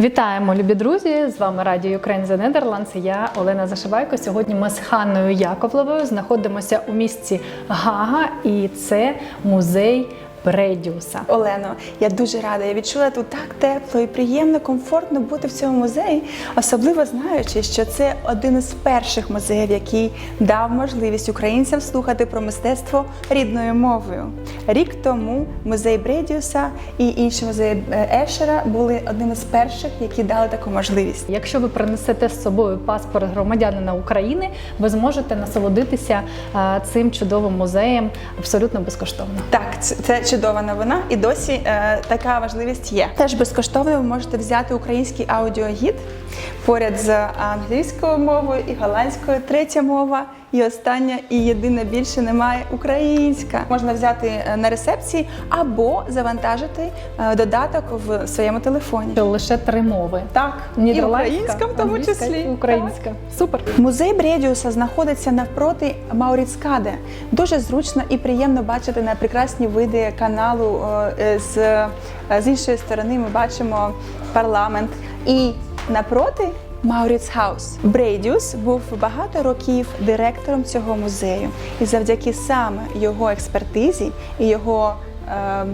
Вітаємо, любі друзі! З вами Радіо Ukraine за Netherlands. Я Олена Зашивайко. Сьогодні ми з Ханною Яковлевою знаходимося у місті Гага, і це музей Бредіуса. Олено, я дуже рада. Я відчула тут так тепло і приємно, комфортно бути в цьому музеї, особливо знаючи, що це один із перших музеїв, який дав можливість українцям слухати про мистецтво рідною мовою. Рік тому музей Бредіуса і інші музеї е, Ешера були одним із перших, які дали таку можливість. Якщо ви принесете з собою паспорт громадянина України, ви зможете насолодитися е, цим чудовим музеєм абсолютно безкоштовно. Так, це- це чудова новина, і досі е, така важливість є. Теж безкоштовно ви можете взяти український аудіогід поряд з англійською мовою і голландською, третя мова. І остання, і єдине більше немає українська. Можна взяти е, на рецепції або завантажити е, додаток в своєму телефоні. Що лише три мови. Так, і українська в тому числі. і українська. Супер. Музей Брєдіуса знаходиться навпроти Мауріцкаде. Дуже зручно і приємно бачити на прекрасні види каналу. Е, З, е, з іншої сторони ми бачимо парламент. І напроти Мауріц Хаус. Брейдіус був багато років директором цього музею. І завдяки саме його експертизі і його е,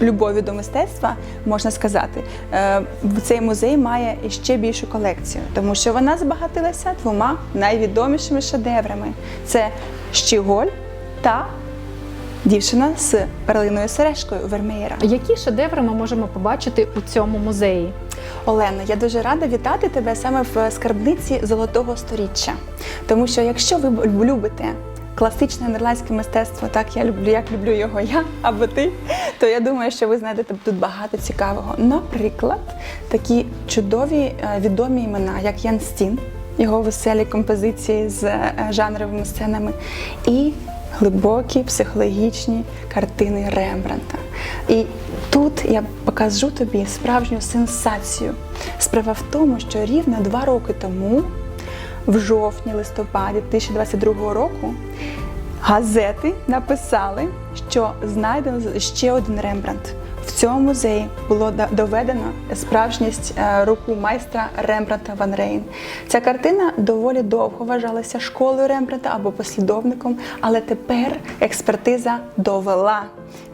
любові до мистецтва, можна сказати, е, цей музей має ще більшу колекцію, тому що вона збагатилася двома найвідомішими шедеврами: це Щіголь та дівчина з перлиною сережкою Вермеєра. Які шедеври ми можемо побачити у цьому музеї? Олена, я дуже рада вітати тебе саме в скарбниці золотого сторіччя. Тому що якщо ви любите класичне нідерландське мистецтво, так я люблю, як люблю його я або ти, то я думаю, що ви знайдете тут багато цікавого. Наприклад, такі чудові е, відомі імена, як Ян Стін, його веселі композиції з е, жанровими сценами, і глибокі психологічні картини Рембранта. І тут я покажу тобі справжню сенсацію. Справа в тому, що рівно два роки тому, в жовтні-листопаді 2022 року, газети написали, що знайдено ще один Рембрандт. Цьому музеї було доведено справжність е, руку майстра Рембранта Ван Рейн. Ця картина доволі довго вважалася школою Рембранта або послідовником, але тепер експертиза довела,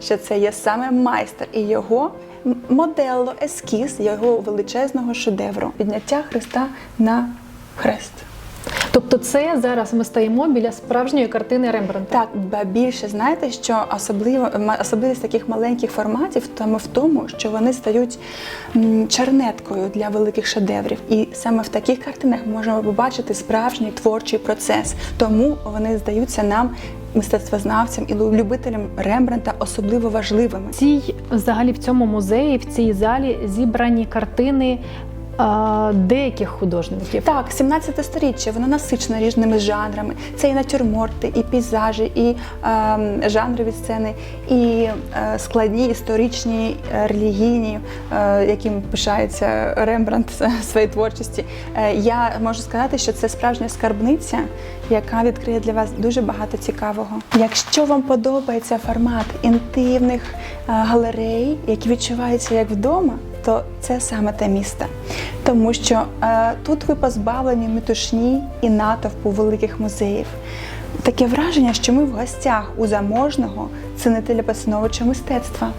що це є саме майстер і його м- моделло, ескіз його величезного шедевру підняття Христа на хрест. Тобто, це зараз ми стоїмо біля справжньої картини Рембрандта. Так, ба більше знаєте, що особливо особливість таких маленьких форматів тому в тому, що вони стають чернеткою для великих шедеврів. І саме в таких картинах можемо побачити справжній творчий процес. Тому вони здаються нам, мистецтвознавцям і лю- любителям Рембранта, особливо важливими. Цій взагалі в цьому музеї, в цій залі зібрані картини деяких художників. Так, 17 сторіччя, воно насичено різними жанрами. Це і натюрморти, і пейзажі, і ем, жанрові сцени, і е, складні історичні, е, релігійні, е, яким пишається Рембрандт в своїй творчості. Е, я можу сказати, що це справжня скарбниця, яка відкриє для вас дуже багато цікавого. Якщо вам подобається формат інтимних е, галерей, які відчуваються як вдома, то це саме те місце. Тому що е, тут ви позбавлені метушні і натовпу великих музеїв. Таке враження, що ми в гостях у заможного цінителя поціновувача мистецтва.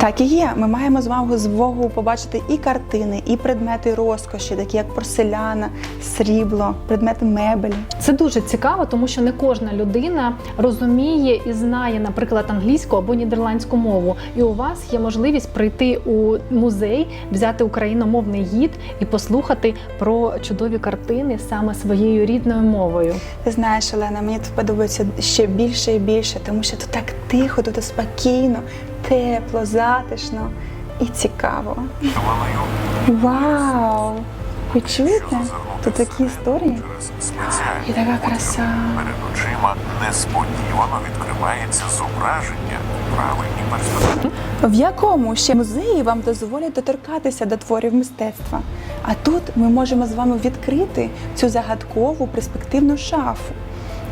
Так і є. Ми маємо з вами змогу побачити і картини, і предмети розкоші, такі як порселяна, срібло, предмети мебелі. Це дуже цікаво, тому що не кожна людина розуміє і знає, наприклад, англійську або нідерландську мову. І у вас є можливість прийти у музей, взяти україномовний гід і послухати про чудові картини саме своєю рідною мовою. Ти знаєш, Олена, мені тут подобається ще більше і більше, тому що тут так тихо, тут спокійно, тепло, затишно і цікаво. Вау! Ви чуєте? Тут такі історії і така краса. Перед очима несподівано відкривається зображення у правильній перспективі. В якому ще музеї вам дозволять доторкатися до творів мистецтва? А тут ми можемо з вами відкрити цю загадкову перспективну шафу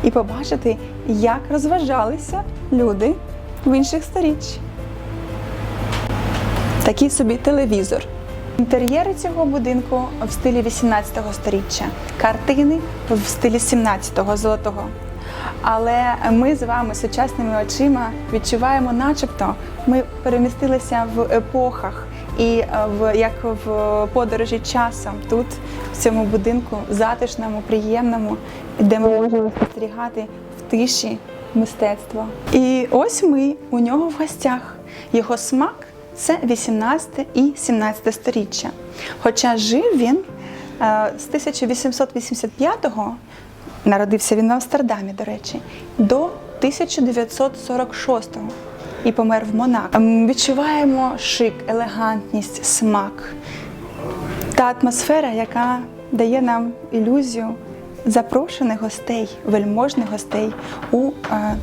і побачити, як розважалися люди в інших сторіч. Такий собі телевізор. Інтер'єри цього будинку в стилі 18 століття, картини в стилі 17-го золотого. Але ми з вами сучасними очима відчуваємо, начебто, ми перемістилися в епохах і е, в як в подорожі часом тут, в цьому будинку, затишному, приємному, де ми можемо спостерігати в тиші мистецтво. І ось ми у нього в гостях. Його смак це 18 і 17 сторіччя. Хоча жив він е, з 1885-го, народився він в Амстердамі, до речі, до 1946-го і помер в Монако. Відчуваємо шик, елегантність, смак, та атмосфера, яка дає нам ілюзію запрошених гостей, вельможних гостей у е,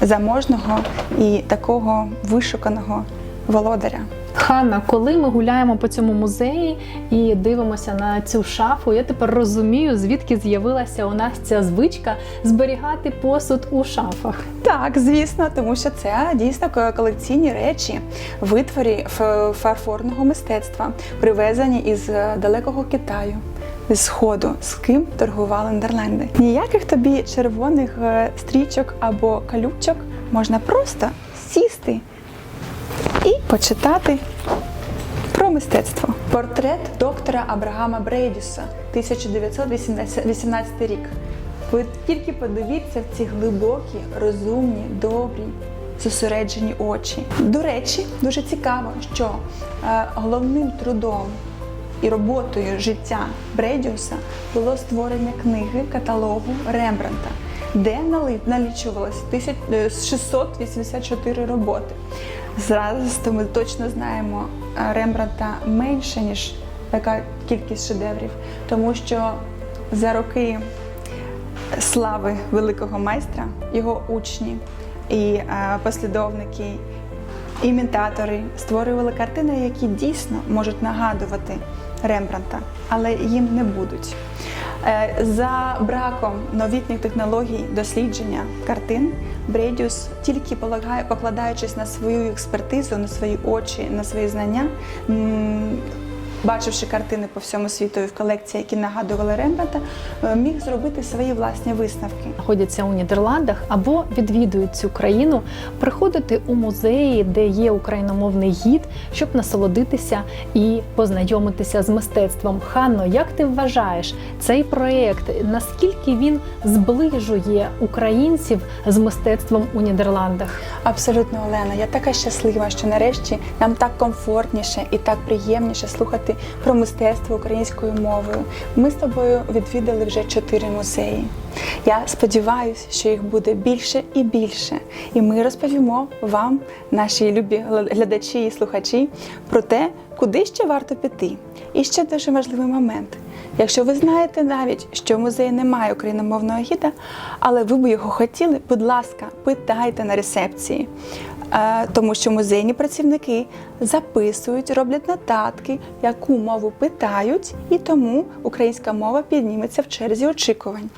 заможного і такого вишуканого володаря. Ханна, коли ми гуляємо по цьому музеї і дивимося на цю шафу, я тепер розумію, звідки з'явилася у нас ця звичка зберігати посуд у шафах. Так, звісно, тому що це дійсно колекційні речі, витворі ф- фарфорного мистецтва, привезені із е, далекого Китаю. З сходу, з ким торгували Нідерленди. Ніяких тобі червоних е, стрічок або калючок можна просто сісти і почитати про мистецтво. Портрет доктора Абрагама Брейдюса, 1918 рік. Ви тільки подивіться в ці глибокі, розумні, добрі, зосереджені очі. До речі, дуже цікаво, що е, головним трудом і роботою життя Брейдіуса було створення книги каталогу Рембранта, де налічувалось тисяч- е, 684 роботи. Зараз то ми точно знаємо е, Рембранта менше, ніж така кількість шедеврів, тому що за роки слави великого майстра, його учні і е, послідовники, імітатори створювали картини, які дійсно можуть нагадувати Рембранта, але їм не будуть. Е, За браком новітніх технологій дослідження картин, Бредіус тільки покладаючись на свою експертизу, на свої очі, на свої знання, бачивши картини по всьому світу і в колекції, які нагадували Рембранта, е, міг зробити свої власні висновки. знаходяться у Нідерландах або відвідують цю країну, приходити у музеї, де є україномовний гід, щоб насолодитися і познайомитися з мистецтвом. Ханно, як ти вважаєш, цей проєкт наскільки він зближує українців з мистецтвом у Нідерландах? Абсолютно, Олена. Я така щаслива, що нарешті нам так комфортніше і так приємніше слухати про мистецтво українською мовою. Ми з тобою відвідали вже чотири музеї. Я сподіваюся, що їх буде більше і більше. І ми розповімо вам, наші любі глядачі і слухачі, про те, куди ще варто піти. І ще дуже важливий момент. Якщо ви знаєте навіть, що в музеї немає україномовного гіда, але ви б його хотіли, будь ласка, питайте на рецепції. Е, Тому що музейні працівники записують, роблять нотатки, яку мову питають, і тому українська мова підніметься в черзі очікувань.